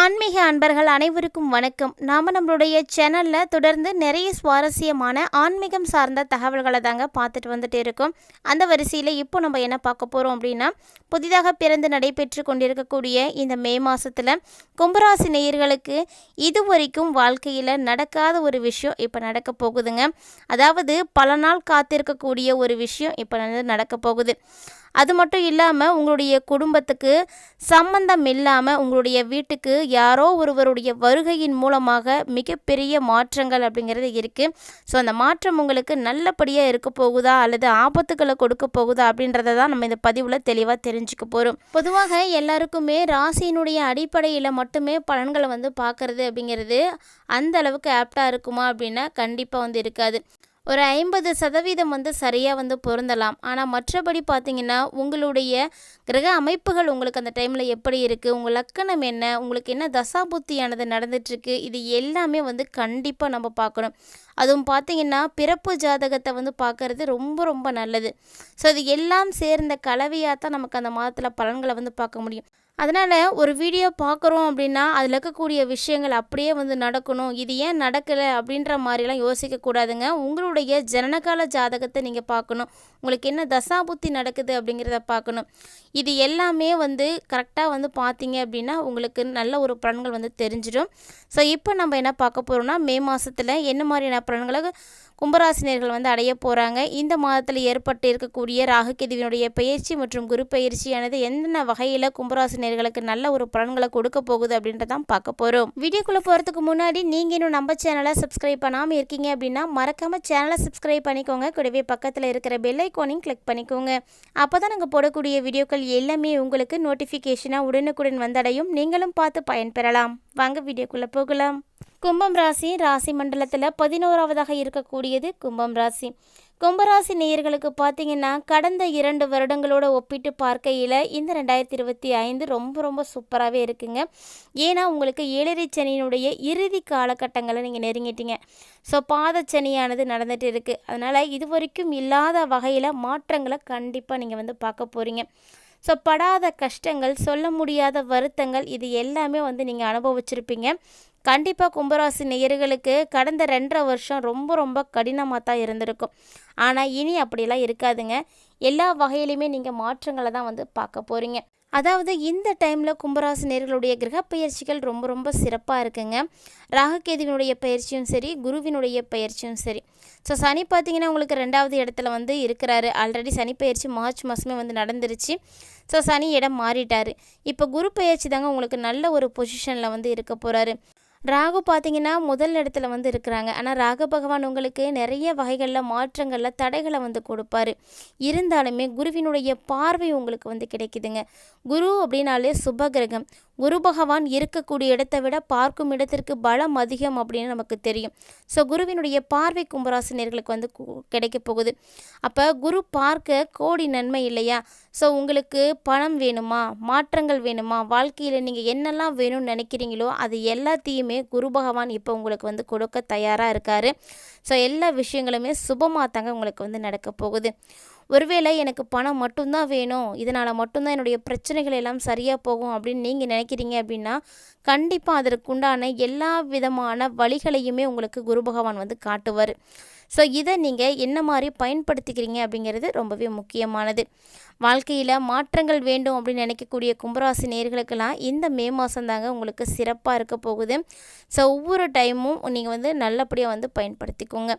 ஆன்மீக அன்பர்கள் அனைவருக்கும் வணக்கம். நாம் நம்மளுடைய சேனலில் தொடர்ந்து நிறைய சுவாரஸ்யமான ஆன்மீகம் சார்ந்த தகவல்களை தாங்க பார்த்துட்டு வந்துட்டு இருக்கோம். அந்த வரிசையில் இப்போ நம்ம என்ன பார்க்க போகிறோம் அப்படின்னா புதிதாக பிறந்து நடைபெற்று கொண்டிருக்கக்கூடிய இந்த மே மாதத்தில் கும்பராசி நேயர்களுக்கு இதுவரைக்கும் வாழ்க்கையில் நடக்காத ஒரு விஷயம் இப்போ நடக்க போகுதுங்க. அதாவது பல நாள் காத்திருக்கக்கூடிய ஒரு விஷயம் இப்போ நடக்க போகுது. அது மட்டும் இல்லாமல் உங்களுடைய குடும்பத்துக்கு சம்பந்தம் இல்லாமல் உங்களுடைய வீட்டுக்கு யாரோ ஒருவருடைய வருகையின் மூலமாக மிகப்பெரிய மாற்றங்கள் அப்படிங்கிறது இருக்குது ஸோ அந்த மாற்றம் உங்களுக்கு நல்லபடியாக இருக்க போகுதா? அல்லது ஆபத்துக்களை கொடுக்க போகுதா? அப்படின்றத தான் நம்ம இந்த பதிவில் தெளிவாக தெரிஞ்சுக்க போகிறோம் பொதுவாக எல்லாருக்குமே ராசியினுடைய அடிப்படையில் மட்டுமே பலன்களை வந்து பார்க்குறது அப்படிங்கிறது அந்த அளவுக்கு ஆப்டாக இருக்குமா அப்படின்னா கண்டிப்பாக வந்து இருக்காது. ஒரு ஐம்பது சதவீதம் வந்து சரியாக வந்து பொருந்தலாம். ஆனால் மற்றபடி பார்த்தீங்கன்னா உங்களுடைய கிரக அமைப்புகள் உங்களுக்கு அந்த டைமில் எப்படி இருக்குது உங்கள் லக்கணம் என்ன? உங்களுக்கு என்ன தசாபுத்தியானது நடந்துட்டுருக்கு? இது எல்லாமே வந்து கண்டிப்பாக நம்ம பார்க்கணும் அதுவும் பார்த்தீங்கன்னா பிறப்பு ஜாதகத்தை வந்து பார்க்குறது ரொம்ப ரொம்ப நல்லது. ஸோ இது எல்லாம் சேர்ந்த கலவையாக தான் நமக்கு அந்த மாதத்தில் பலன்களை வந்து பார்க்க முடியும். அதனால் ஒரு வீடியோ பார்க்குறோம் அப்படின்னா அதில் இருக்கக்கூடிய விஷயங்கள் அப்படியே வந்து நடக்கணும். இது ஏன் நடக்கலை அப்படின்ற மாதிரிலாம் யோசிக்கக்கூடாதுங்க உங்களுடைய ஜனனகால ஜாதகத்தை நீங்கள் பார்க்கணும். உங்களுக்கு என்ன தசாபுத்தி நடக்குது அப்படிங்கிறத பார்க்கணும். இது எல்லாமே வந்து கரெக்டாக வந்து பார்த்தீங்க அப்படின்னா உங்களுக்கு நல்ல ஒரு பலன்கள் வந்து தெரிஞ்சிடும். ஸோ இப்போ நம்ம என்ன பார்க்க போகிறோம்னா மே மாதத்தில் என்ன மாதிரியான பலன்களை கும்பராசினியர்கள் வந்து அடைய போகிறாங்க இந்த மாதத்தில் ஏற்பட்டு இருக்கக்கூடிய ராகுகேதுவினுடைய பயிற்சி மற்றும் குரு பயிற்சியானது எந்தெந்த வகையில் கும்பராசினியர்களுக்கு நல்ல ஒரு பலன்களை கொடுக்க போகுது அப்படின்றதான் பார்க்க போகிறோம் வீடியோக்குள்ளே போகிறதுக்கு முன்னாடி நீங்கள் இன்னும் நம்ம சேனலை சப்ஸ்கிரைப் பண்ணாமல் இருக்கீங்க அப்படின்னா மறக்காமல் சேனலை சப்ஸ்கிரைப் பண்ணிக்கோங்க. கூடவே பக்கத்தில் இருக்கிற பெல் ஐக்கோனையும் கிளிக் பண்ணிக்கோங்க. அப்போ தான் நாங்கள் போடக்கூடிய வீடியோக்கள் எல்லாமே உங்களுக்கு நோட்டிஃபிகேஷனாக உடனுக்குடன் வந்தடையும். நீங்களும் பார்த்து பயன்பெறலாம். வாங்க வீடியோக்குள்ளே போகலாம். கும்பம் ராசி ராசி மண்டலத்தில் பதினோராவதாக இருக்கக்கூடியது கும்பம் ராசி. கும்பராசி நேயர்களுக்கு பார்த்தீங்கன்னா கடந்த இரண்டு வருடங்களோட ஒப்பிட்டு பார்க்கையில் இந்த ரெண்டாயிரத்தி இருபத்தி ஐந்து ரொம்ப ரொம்ப சூப்பராகவே இருக்குங்க. ஏன்னா உங்களுக்கு ஏழரை சனியினுடைய இறுதி காலகட்டங்களை நீங்கள் நெருங்கிட்டீங்க. ஸோ பாதச்சனியானது நடந்துகிட்டு இருக்குது அதனால் இது வரைக்கும் இல்லாத வகையில் மாற்றங்களை கண்டிப்பாக நீங்கள் வந்து பார்க்க போகிறீங்க ஸோ படாத கஷ்டங்கள் சொல்ல முடியாத வருத்தங்கள் இது எல்லாமே வந்து நீங்கள் அனுபவிச்சிருப்பீங்க. கண்டிப்பாக கும்பராசி நேயர்களுக்கு கடந்த ரெண்டரை வருஷம் ரொம்ப ரொம்ப கடினமாக தான் இருந்திருக்கும். ஆனால் இனி அப்படிலாம் இருக்காதுங்க. எல்லா வகையிலையுமே நீங்கள் மாற்றங்களை தான் வந்து பார்க்க போகிறீங்க அதாவது இந்த டைமில் கும்பராசி நேர்களுடைய கிரக பயிற்சிகள் ரொம்ப ரொம்ப சிறப்பாக இருக்குங்க. ராகுகேதுவினுடைய பயிற்சியும் சரி குருவினுடைய பயிற்சியும் சரி. ஸோ சனி பார்த்தீங்கன்னா உங்களுக்கு ரெண்டாவது இடத்துல வந்து இருக்கிறாரு. ஆல்ரெடி சனி பயிற்சி மார்ச் மாதமே வந்து நடந்துருச்சு. ஸோ சனி இடம் மாறிட்டார். இப்போ குரு பயிற்சி தாங்க உங்களுக்கு நல்ல ஒரு பொசிஷனில் வந்து இருக்க போகிறாரு ராகு பார்த்தீங்கன்னா முதல் இடத்துல வந்து இருக்கிறாங்க. ஆனால் ராகு பகவான் உங்களுக்கு நிறைய வகைகளில் மாற்றங்களில் தடைகளை வந்து கொடுப்பாரு. இருந்தாலுமே குருவினுடைய பார்வை உங்களுக்கு வந்து கிடைக்குதுங்க. குரு அப்படின்னாலே சுபகிரகம் குரு பகவான் இருக்கக்கூடிய இடத்தை விட பார்க்கும் இடத்திற்கு பலம் அதிகம் அப்படின்னு நமக்கு தெரியும். ஸோ குருவினுடைய பார்வை கும்பராசினியர்களுக்கு வந்து கிடைக்க போகுது. அப்போ குரு பார்க்க கோடி நன்மை இல்லையா? ஸோ உங்களுக்கு பணம் வேணுமா? மாற்றங்கள் வேணுமா? வாழ்க்கையில் நீங்கள் என்னெல்லாம் வேணும்னு நினைக்கிறீங்களோ அது எல்லாத்தையுமே குரு பகவான் இப்போ உங்களுக்கு வந்து கொடுக்க தயாராக இருக்கார். ஸோ எல்லா விஷயங்களுமே சுபமாக தாங்க உங்களுக்கு வந்து நடக்க போகுது. ஒருவேளை எனக்கு பணம் மட்டும்தான் வேணும் இதனால் மட்டும்தான் என்னுடைய பிரச்சனைகள் எல்லாம் சரியாக போகும் அப்படின்னு நீங்கள் நினைக்கிறீங்க அப்படின்னா கண்டிப்பாக அதற்குண்டான எல்லா விதமான வழிகளையுமே உங்களுக்கு குரு பகவான் வந்து காட்டுவார். ஸோ இதை நீங்கள் என்ன மாதிரி பயன்படுத்திக்கிறீங்க அப்படிங்கிறது ரொம்பவே முக்கியமானது. வாழ்க்கையில் மாற்றங்கள் வேண்டும் அப்படின்னு நினைக்கக்கூடிய கும்பராசி நேர்களுக்கெல்லாம் இந்த மே மாதம் தாங்க உங்களுக்கு சிறப்பாக இருக்க போகுது. ஸோ ஒவ்வொரு டைமும் நீங்கள் வந்து நல்லபடியாக வந்து பயன்படுத்திக்கோங்க.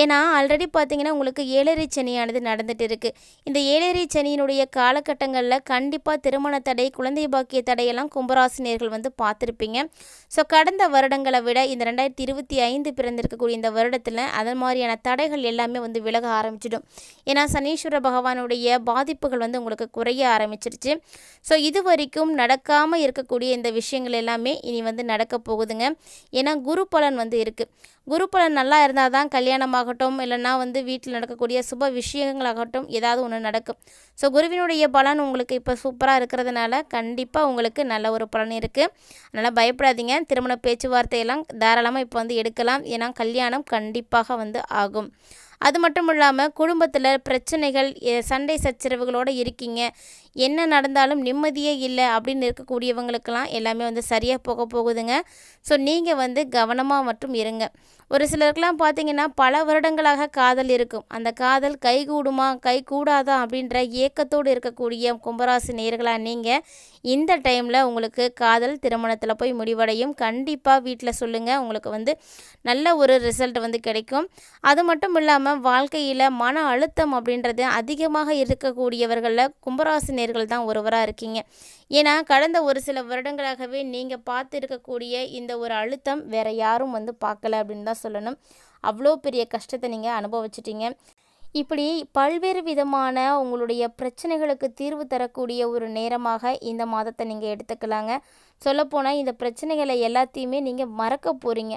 ஏன்னா ஆல்ரெடி பார்த்தீங்கன்னா உங்களுக்கு ஏழரை சனியானது நடந்துட்டு இருக்குது இந்த ஏழரை சனியினுடைய காலகட்டங்களில் கண்டிப்பாக திருமண தடை குழந்தை பாக்கிய தடையெல்லாம் கும்பராசினியர்கள் வந்து பார்த்துருப்பீங்க. ஸோ கடந்த வருடங்களை விட இந்த ரெண்டாயிரத்தி இருபத்தி ஐந்து பிறந்திருக்கக்கூடிய இந்த வருடத்தில் அதன் மாதிரியான தடைகள் எல்லாமே வந்து விலக ஆரம்பிச்சிடும். ஏன்னா சனீஸ்வர பகவானுடைய பாதிப்பு வாய்ப்புகள் வந்து உங்களுக்கு குறைய ஆரம்பிச்சிருச்சு. ஸோ இது வரைக்கும் நடக்காமல் இருக்கக்கூடிய இந்த விஷயங்கள் எல்லாமே இனி வந்து நடக்க போகுதுங்க. ஏன்னா குரு பலன் வந்து இருக்குது குரு பலன் நல்லா இருந்தால் தான் கல்யாணமாகட்டும் இல்லைன்னா வந்து வீட்டில் நடக்கக்கூடிய சுப விஷயங்களாகட்டும் ஏதாவது ஒன்று நடக்கும். ஸோ குருவினுடைய பலன் உங்களுக்கு இப்போ சூப்பராக இருக்கிறதுனால கண்டிப்பாக உங்களுக்கு நல்ல ஒரு பலன் இருக்குது அதனால் பயப்படாதீங்க. திருமண பேச்சுவார்த்தையெல்லாம் தாராளமாக இப்போ வந்து எடுக்கலாம். ஏன்னா கல்யாணம் கண்டிப்பாக வந்து ஆகும். அது மட்டும் இல்லாமல் குடும்பத்தில் பிரச்சனைகள் சண்டை சச்சரவுகளோடு இருக்கீங்க. என்ன நடந்தாலும் நிம்மதியே இல்லை அப்படின்னு இருக்கக்கூடியவங்களுக்கெல்லாம் எல்லாமே வந்து சரியாக போக போகுதுங்க. ஸோ நீங்கள் வந்து கவனமாக மட்டும் இருங்க. ஒரு சிலருக்கெல்லாம் பார்த்தீங்கன்னா பல வருடங்களாக காதல் இருக்கும். அந்த காதல் கைகூடுமா கை கூடாதா அப்படின்ற ஏக்கத்தோடு இருக்கக்கூடிய கும்பராசி நேர்களாக நீங்கள் இந்த டைமில் உங்களுக்கு காதல் திருமணத்தில் போய் முடிவடையும். கண்டிப்பாக வீட்டில் சொல்லுங்கள் உங்களுக்கு வந்து நல்ல ஒரு ரிசல்ட் வந்து கிடைக்கும். அது மட்டும் இல்லாமல் வாழ்க்கையில் மன அழுத்தம் அப்படின்றது அதிகமாக இருக்கக்கூடியவர்களில் கும்பராசி நேர்கள் தான் ஒருவராக இருக்கீங்க. ஏன்னா கடந்த ஒரு சில வருடங்களாகவே நீங்கள் பார்த்து இருக்கக்கூடிய இந்த ஒரு அழுத்தம் வேற யாரும் வந்து பார்க்கல அப்படின்னு தான் சொல்லணும். அவ்வளோ பெரிய கஷ்டத்தை நீங்கள் அனுபவிச்சிட்டீங்க. இப்படி பல்வேறு விதமான உங்களுடைய பிரச்சனைகளுக்கு தீர்வு தரக்கூடிய ஒரு நேரமாக இந்த மாதத்தை நீங்கள் எடுத்துக்கலாங்க. சொல்லப்போனால் இந்த பிரச்சனைகளை எல்லாத்தையுமே நீங்கள் மறக்க போகிறீங்க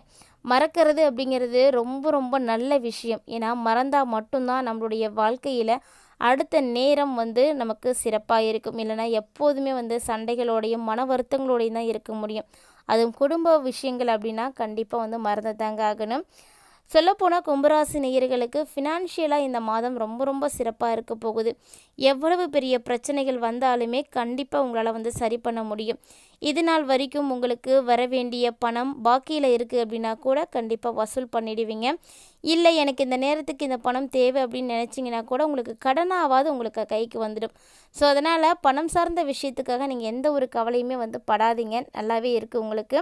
மறக்கிறது அப்படிங்கிறது ரொம்ப ரொம்ப நல்ல விஷயம். ஏன்னா மறந்தால் மட்டும்தான் நம்மளுடைய வாழ்க்கையில் அடுத்த நேரம் வந்து நமக்கு சிறப்பாக இருக்கும். இல்லைனா எப்போதுமே வந்து சண்டைகளோடையும் மன வருத்தங்களோடையும் தான் இருக்க முடியும். அதுவும் குடும்ப விஷயங்கள் அப்படின்னா கண்டிப்பாக வந்து மறந்து தாங்க ஆகணும். சொல்லப்போனால் கும்பராசி நேயர்களுக்கு ஃபினான்ஷியலாக இந்த மாதம் ரொம்ப ரொம்ப சிறப்பாக இருக்க போகுது. எவ்வளவு பெரிய பிரச்சனைகள் வந்தாலுமே கண்டிப்பாக உங்களால் வந்து சரி பண்ண முடியும். இது நாள் வரைக்கும் உங்களுக்கு வர வேண்டிய பணம் பாக்கியில் இருக்குது அப்படின்னா கூட கண்டிப்பாக வசூல் பண்ணிடுவீங்க. இல்லை எனக்கு இந்த நேரத்துக்கு இந்த பணம் தேவை அப்படின்னு நினச்சிங்கன்னா கூட உங்களுக்கு கடனாவது உங்களுக்கு கைக்கு வந்துடும். ஸோ அதனால் பணம் சார்ந்த விஷயத்துக்காக நீங்கள் எந்த ஒரு கவலையுமே வந்து படாதீங்க. நல்லாவே இருக்குது உங்களுக்கு.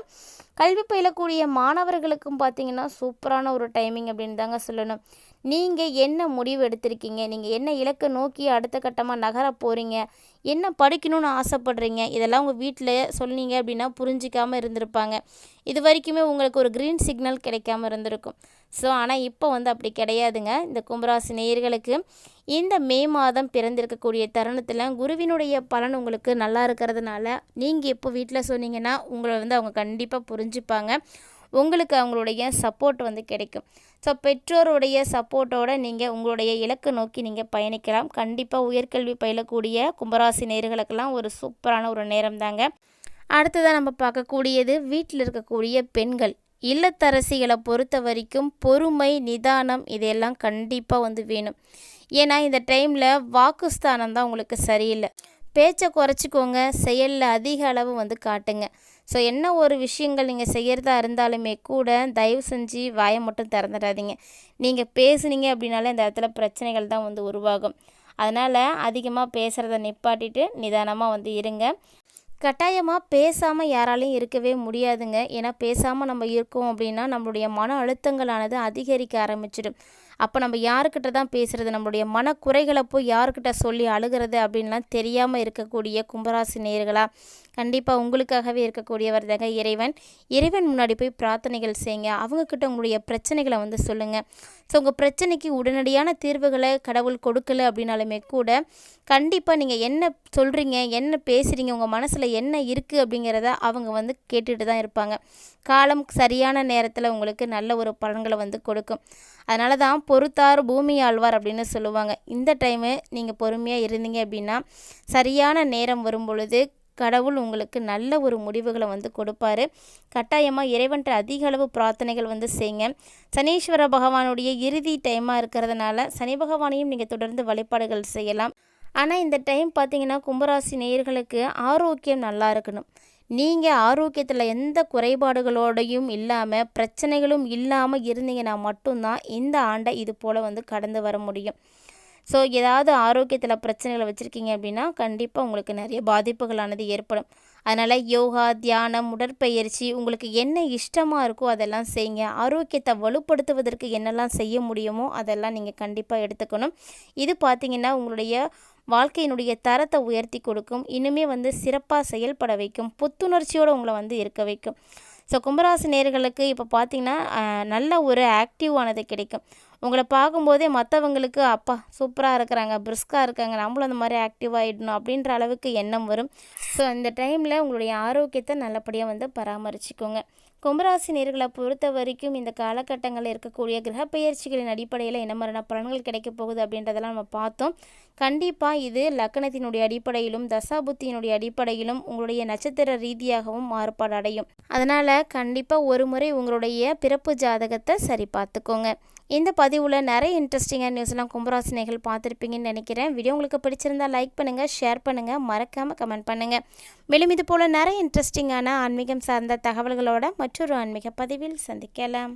கல்வி பயிலக்கூடிய மாணவர்களுக்கும் பார்த்தீங்கன்னா சூப்பரான ஒரு டைமிங் அப்படின்னு தாங்க சொல்லணும். நீங்கள் என்ன முடிவு எடுத்திருக்கீங்க? நீங்கள் என்ன இலக்கை நோக்கி அடுத்த கட்டமாக நகர போகிறீங்க என்ன படிக்கணும்னு ஆசைப்படுறீங்க? இதெல்லாம் உங்கள் வீட்டில் சொன்னீங்க அப்படின்னா புரிஞ்சிக்காமல் இருந்திருப்பாங்க. இது வரைக்குமே உங்களுக்கு ஒரு க்ரீன் சிக்னல் கிடைக்காம இருந்திருக்கும். ஸோ ஆனால் இப்போ வந்து அப்படி கிடையாதுங்க. இந்த கும்பராசி நேயர்களுக்கு இந்த மே மாதம் பிறந்திருக்கக்கூடிய தருணத்தில் குருவினுடைய பலன் உங்களுக்கு நல்லா இருக்கிறதுனால நீங்கள் இப்போ வீட்டில் சொன்னீங்கன்னா உங்களை வந்து அவங்க கண்டிப்பாக புரிஞ்சுப்பாங்க. உங்களுக்கு அவங்களுடைய சப்போர்ட் வந்து கிடைக்கும். ஸோ பெற்றோருடைய சப்போர்ட்டோடு நீங்கள் உங்களுடைய இலக்கு நோக்கி நீங்கள் பயணிக்கலாம். கண்டிப்பாக உயர்கல்வி பயிலக்கூடிய கும்பராசி நேர்களுக்கெல்லாம் ஒரு சூப்பரான ஒரு நேரம் தாங்க. அடுத்ததாக நம்ம பார்க்கக்கூடியது வீட்டில் இருக்கக்கூடிய பெண்கள். இல்லத்தரசிகளை பொறுத்த வரைக்கும் பொறுமை நிதானம் இதெல்லாம் கண்டிப்பாக வந்து வேணும். ஏன்னா இந்த டைமில் வாக்குஸ்தானம் தான் உங்களுக்கு சரியில்லை. பேச்சை குறைச்சிக்கோங்க செயலில் அதிக அளவு வந்து காட்டுங்க. ஸோ என்ன ஒரு விஷயங்கள் நீங்கள் செய்கிறதா இருந்தாலுமே கூட தயவு செஞ்சு வாயை மட்டும் திறந்துடாதீங்க. நீங்கள் பேசுனீங்க அப்படின்னாலே இந்த இடத்துல பிரச்சனைகள் தான் வந்து உருவாகும். அதனால் அதிகமாக பேசுகிறத நிப்பாட்டிட்டு நிதானமாக வந்து இருங்க. கட்டாயமாக பேசாமல் யாராலையும் இருக்கவே முடியாதுங்க. ஏன்னா பேசாமல் நம்ம இருக்கோம் அப்படின்னா நம்மளுடைய மன அழுத்தங்களானது அதிகரிக்க ஆரம்பிச்சிடும். அப்போ நம்ம யாருக்கிட்ட தான் பேசுகிறது நம்மளுடைய மனக்குறைகளை போய் யாருக்கிட்ட சொல்லி அழுகிறது அப்படின்லாம் தெரியாமல் இருக்கக்கூடிய கும்பராசி நேர்களாக கண்டிப்பாக உங்களுக்காகவே இருக்கக்கூடியவர் தாங்க இறைவன். இறைவன் முன்னாடி போய் பிரார்த்தனைகள் செய்யுங்க. அவங்கக்கிட்ட உங்களுடைய பிரச்சனைகளை வந்து சொல்லுங்கள் ஸோ உங்கள் பிரச்சனைக்கு உடனடியான தீர்வுகளை கடவுள் கொடுக்கல அப்படின்னாலுமே கூட கண்டிப்பாக நீங்கள் என்ன சொல்கிறீங்க என்ன பேசுகிறீங்க உங்கள் மனசில் என்ன இருக்குது அப்படிங்கிறத அவங்க வந்து கேட்டுட்டு தான் இருப்பாங்க. காலம் சரியான நேரத்தில் உங்களுக்கு நல்ல ஒரு பலன்களை வந்து கொடுக்கும். அதனால தான் பொறுத்தார் பூமி ஆழ்வார் அப்படின்னு சொல்லுவாங்க. இந்த டைமு நீங்கள் பொறுமையாக இருந்தீங்க அப்படின்னா சரியான நேரம் வரும் பொழுது கடவுள் உங்களுக்கு நல்ல ஒரு முடிவுகளை வந்து கொடுப்பாரு. கட்டாயமாக இறைவன்ட்ட அதிக அளவு பிரார்த்தனைகள் வந்து செய்யுங்க. சனீஸ்வர பகவானுடைய இறுதி டைமாக இருக்கிறதுனால சனி பகவானையும் நீங்கள் தொடர்ந்து வழிபாடுகள் செய்யலாம். ஆனால் இந்த டைம் பார்த்தீங்கன்னா கும்பராசி நேயர்களுக்கு ஆரோக்கியம் நல்லா இருக்கணும். நீங்கள் ஆரோக்கியத்தில் எந்த குறைபாடுகளோடையும் இல்லாமல் பிரச்சனைகளும் இல்லாமல் இருந்தீங்கன்னா மட்டும்தான் இந்த ஆண்டை இது போல் வந்து கடந்து வர முடியும். ஸோ ஏதாவது ஆரோக்கியத்தில் பிரச்சனைகளை வச்சுருக்கீங்க அப்படின்னா கண்டிப்பாக உங்களுக்கு நிறைய பாதிப்புகளானது ஏற்படும். அதனால் யோகா தியானம் உடற்பயிற்சி உங்களுக்கு என்ன இஷ்டமாக இருக்கோ அதெல்லாம் செய்யுங்க. ஆரோக்கியத்தை வலுப்படுத்துவதற்கு என்னெல்லாம் செய்ய முடியுமோ அதெல்லாம் நீங்கள் கண்டிப்பாக எடுத்துக்கணும். இது பார்த்திங்கன்னா உங்களுடைய வாழ்க்கையினுடைய தரத்தை உயர்த்தி கொடுக்கும். இனிமே வந்து சிறப்பாக செயல்பட வைக்கும். புத்துணர்ச்சியோடு உங்களை வந்து இருக்க வைக்கும். ஸோ கும்பராசி நேர்களுக்கு இப்போ பார்த்திங்கன்னா நல்ல ஒரு ஆக்டிவானது கிடைக்கும். உங்களை பார்க்கும்போதே மற்றவங்களுக்கு அப்பா சூப்பராக இருக்கிறாங்க பிரிஸ்காக இருக்காங்க நம்மளும் அந்த மாதிரி ஆக்டிவ் ஆகிடணும் அப்படின்ற அளவுக்கு எண்ணம் வரும். ஸோ இந்த டைமில் உங்களுடைய ஆரோக்கியத்தை நல்லபடியாக வந்து பராமரிச்சுக்கோங்க. கும்பராசி நேர்களை பொறுத்த வரைக்கும் இந்த காலகட்டங்களில் இருக்கக்கூடிய கிரக பயிற்சிகளின் அடிப்படையில் என்ன மாதிரியான பலன்கள் கிடைக்க போகுது அப்படின்றதெல்லாம் நம்ம பார்த்தோம். கண்டிப்பாக இது லக்கணத்தினுடைய அடிப்படையிலும் தசாபுத்தியினுடைய அடிப்படையிலும் உங்களுடைய நட்சத்திர ரீதியாகவும் மாறுபாடு அடையும். அதனால் கண்டிப்பாக ஒரு முறை உங்களுடைய பிறப்பு ஜாதகத்தை சரி பார்த்துக்கோங்க. இந்த பதிவில் நிறைய இன்ட்ரெஸ்டிங்கான நியூஸ்லாம் கும்பராசினைகள் பார்த்துருப்பீங்கன்னு நினைக்கிறேன். வீடியோ உங்களுக்கு பிடிச்சிருந்தால் லைக் பண்ணுங்கள் ஷேர் பண்ணுங்கள் மறக்காமல் கமெண்ட் பண்ணுங்கள் மேலும் இது போல் நிறைய இன்ட்ரெஸ்டிங்கான ஆன்மீகம் சார்ந்த தகவல்களோட மற்றொரு ஆன்மீக பதிவில் சந்திக்கலாம்.